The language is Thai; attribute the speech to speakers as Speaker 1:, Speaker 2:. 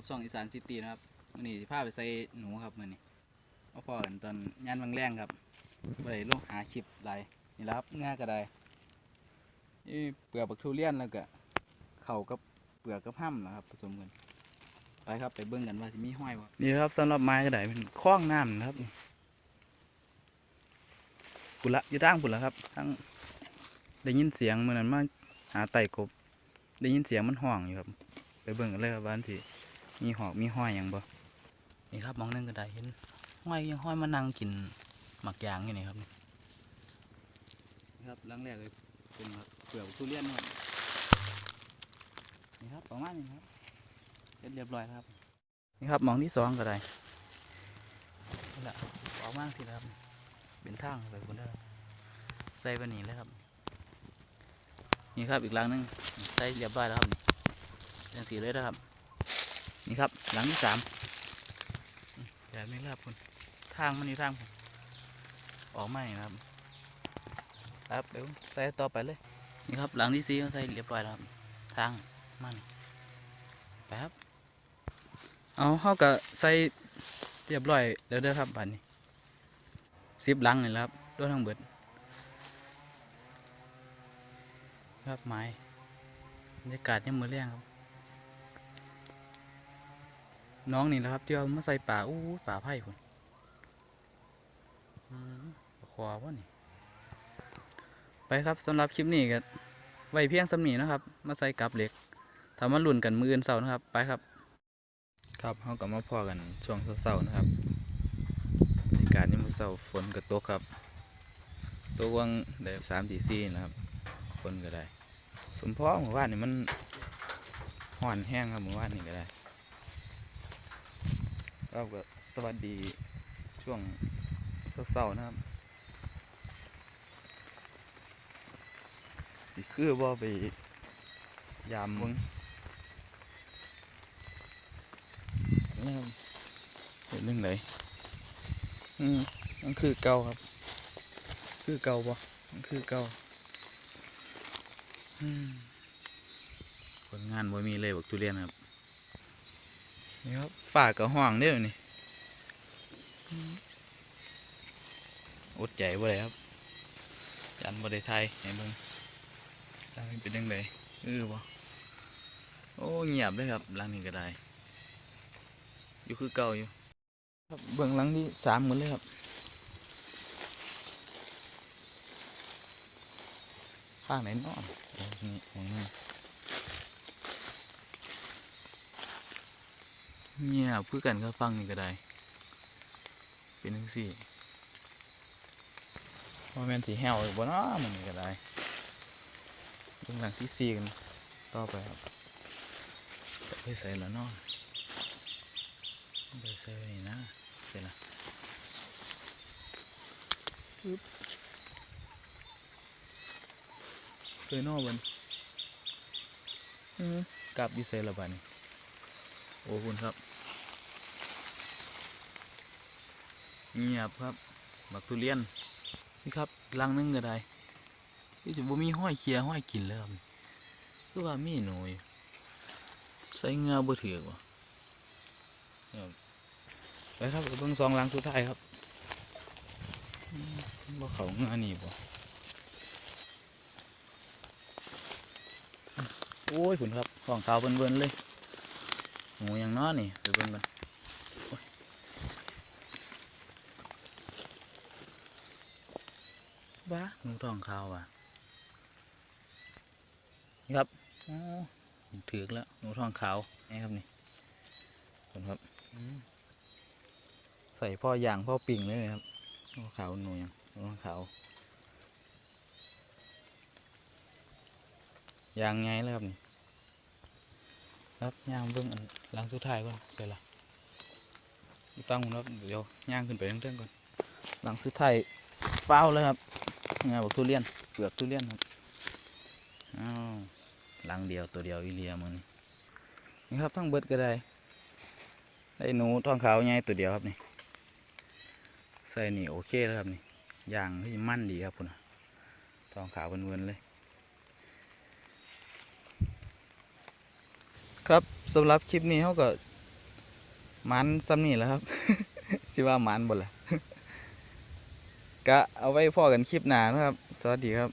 Speaker 1: กับช่องอีสานซิตี้นะครับมื้อนี้สิพาไปใส่หนูครับมือนี้มาพอกันตอนยานวังแรงครับได้ลงหาคลิปหลายนี่ครับง่ายก็ได้นี่เปลือกบักทุเรียนแล้วก็เข้ากับเปลือกกับห้ำนะครับ ผสมกันไปครับไปเบิ่งกันว่าสิมีห้อยบ่นี่ครับสำหรับไม้ก็ได้เป็นคล้องน้ำนะครับนี่กุละอยู่ทางพุ่นละครับ ทั้งได้ยินเสียงมื้อนั้นมาหาไต่กบ ได้ยินเสียงมันห้องอยู่ครับ ไปเบิ่งกันเลยครับว่าอันที่ มีหอกมีห้อยหยังบ่นี่ครับมองนั่นก็ได้เห็นห้อยยังห้อยมานั่งกินหมักยางอยู่นี่ครับนี่ครับหลังแรกเลยเป็นครับเปลือกทุเรียนครับนี่ครับประมาณนี้ครับเสร็จเรียบร้อยแล้วครับ นี่ครับมองที่สองก็ได้นี่แหละออกมาทีละครับ เป็นทางไปคนเด้อใส่ไปนี่เลยครับ นี่ครับอีกหลังหนึงใส่เรียบร้อยแล้วครับยังสีเลยนะครับ นี่ครับ หลังที่สามอืมเดี๋ยวไม่รับคุณทางมันนี่ทางผมออกไม่ครับ ครับเดี๋ยวใส่ต่อไปเลย นี่ครับ หลังที่สี่ใส่เรียบร้อยแล้วครับ ทางมันไปครับ เอาเข้าก็ใส่เรียบร้อยเดี๋ยวเด้อครับบัดนี้สิบหลังนี่แหละครับด้วยทั้งเบิดครับไม้บรรยากาศยังมือแรงครับ น้องนี่แหละครับที่เอามาใส่ป่าอู้ป่าไผ่ผมคอวะนี่ ไปครับสำหรับคลิปนี้ก็ไว้เพียงสำนีนะครับ มาใส่กับเหล็กทำมาลุ่นกันมืออื่นเสานะครับ ไปครับ ครับเขาก็มาพอกันช่วงเสาร์นะครับบรรยากาศยังมือเสาร์ฝนก็ตกครับตกวังได้สามตีสี่นะครับคนก็ได้ สมพอหมู่บ้านนี่มันห่อนแห้งครับหมู่บ้านนี่ก็ได้ เราก็สวัสดีช่วงเศร้าๆนะครับ สิคือว่าไปยามมึงนี่ครับเห็นเรื่องไหนอืมมันคือเก่าครับ คือเก่าปะมันคือเก่าอืมผลงานบ่มีเลยบักทุเรียนครับ นี่ครับฝ่ากับห้องเด้อนี่อดใจบ่ได้ครับจันบ่ได้ไทยไหนเบิ่งทางนี้เป็นยังไงเออบ่โอ้เงียบเลยครับหลังนี้ก็ได้ อยู่คือเก่าอยู่ ครับเบื้องหลังที่สามหมดเลยครับข้างไหนนอนนี่ตรงนี้ เงียบเพื่อกันก็ฟังนี่ก็ได้ เป็นทั้งสี่ว่าแมนสีแหวอยู่บนน้ามันนี่ก็ได้เบื้องหลังที่สี่กันต่อไปครับจะไปใส่แล้วเนาะไปใส่ไว้นี่นะเสร็จละปึ๊บเซยนอบันอื้อกลับอยูเซละบันโอ้คุณครับ เงียบครับบักทุเรียนนี่ครับลังนึงก็ได้ที่จะบ่มีห้อยเคียห้อยกินแล้วครับคือว่ามีหนูอยใส่เงาบ่ถือกว่ะไปครับเบิ่งซองลังสุดท้ายครับบ่เขาเงานี่บ่โอ้ยขุนครับของเขาวเบิ่นๆเลยหมูอย่างน้อนี่ไปเบิ่งกันโอ้ย บ้าหมูทองขาวว่ะนี่ครับอ๋อถือกแล้วหมูทองขาวนี่ครับนี่ขุนครับใส่พ่อย่างพ่อปิ่งเลยครับหมูขาวหนูย่างหมูทองขาวยางไงเลยครับนี่ครับย่างเบิ้อันหลังสุดท้ายก่อนเดี๋ยวละอีฟังครับเดี๋ยวย่างขึ้นไปเรื่องๆก่อนหลังสุดท้ายฟ้าวเลยครับ งาบอกทุเรียนเปลือกทุเรียนครับอ้าวหลังเดียวตัวเดียวอีเลียมันนี่ครับทั้งเบิดก็ได้ได้หนูทองขาวใหญ่ตัวเดียวครับนี่ใส่นี่โอเคแล้วครับนี่ย่างที่มั่นดีครับคุณทองขาวเวินๆเลย ครับสำหรับคลิปนี้เขาก็มันซ้ำนี่แหล้วครับ สิว่ามันบ่ละ กะเอาไว้พ่อกันคลิปหนานะครับ สวัสดีครับ